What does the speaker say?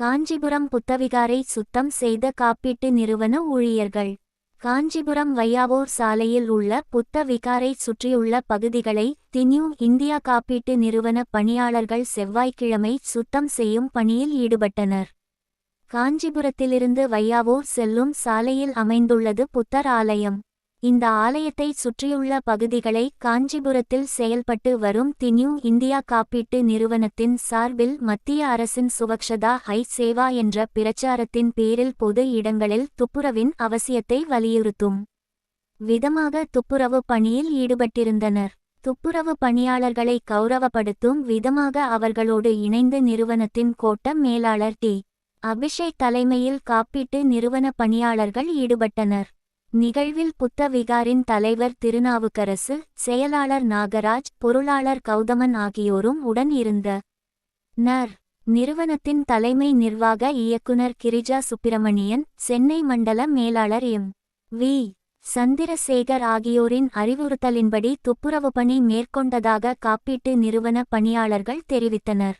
காஞ்சிபுரம் புத்தவிகாரை சுத்தம் செய்த காப்பீட்டு நிறுவன ஊழியர்கள். காஞ்சிபுரம் வையாவூர் சாலையில் உள்ள புத்த விகாரை சுற்றியுள்ள பகுதிகளை தின்யூ இந்தியா காப்பீட்டு நிறுவன பணியாளர்கள் செவ்வாய்க்கிழமை சுத்தம் செய்யும் பணியில் ஈடுபட்டனர். காஞ்சிபுரத்திலிருந்து வையாவூர் செல்லும் சாலையில் அமைந்துள்ளது புத்தர் ஆலயம். இந்த ஆலயத்தை சுற்றியுள்ள பகுதிகளை காஞ்சிபுரத்தில் செயல்பட்டு வரும் தின்யூ இந்தியா காப்பீட்டு நிறுவனத்தின் சார்பில் மத்திய அரசின் சுவக்ஷதா ஹை சேவா என்ற பிரச்சாரத்தின் பேரில் பொது இடங்களில் துப்புரவின் அவசியத்தை வலியுறுத்தும். விதமாக துப்புரவு பணியில் ஈடுபட்டிருந்தனர். துப்புரவு பணியாளர்களை கௌரவப்படுத்தும் விதமாக அவர்களோடு இணைந்து நிறுவனத்தின் கோட்ட மேலாளர் டி. அபிஷேக் தலைமையில் காப்பீட்டு நிறுவன பணியாளர்கள் ஈடுபட்டனர். நிகழ்வில் புத்த விகாரின் தலைவர் திருநாவுக்கரசு செயலாளர் நாகராஜ் பொருளாளர் கௌதமன் ஆகியோரும் உடன் இருந்த நர் நிறுவனத்தின் தலைமை நிர்வாக இயக்குனர் கிரிஜா சுப்பிரமணியன் சென்னை மண்டல மேலாளர் எம். வி. சந்திரசேகர் ஆகியோரின் அறிவுறுத்தலின்படி துப்புரவு பணி மேற்கொண்டதாக காப்பீட்டு நிறுவன பணியாளர்கள் தெரிவித்தனர்.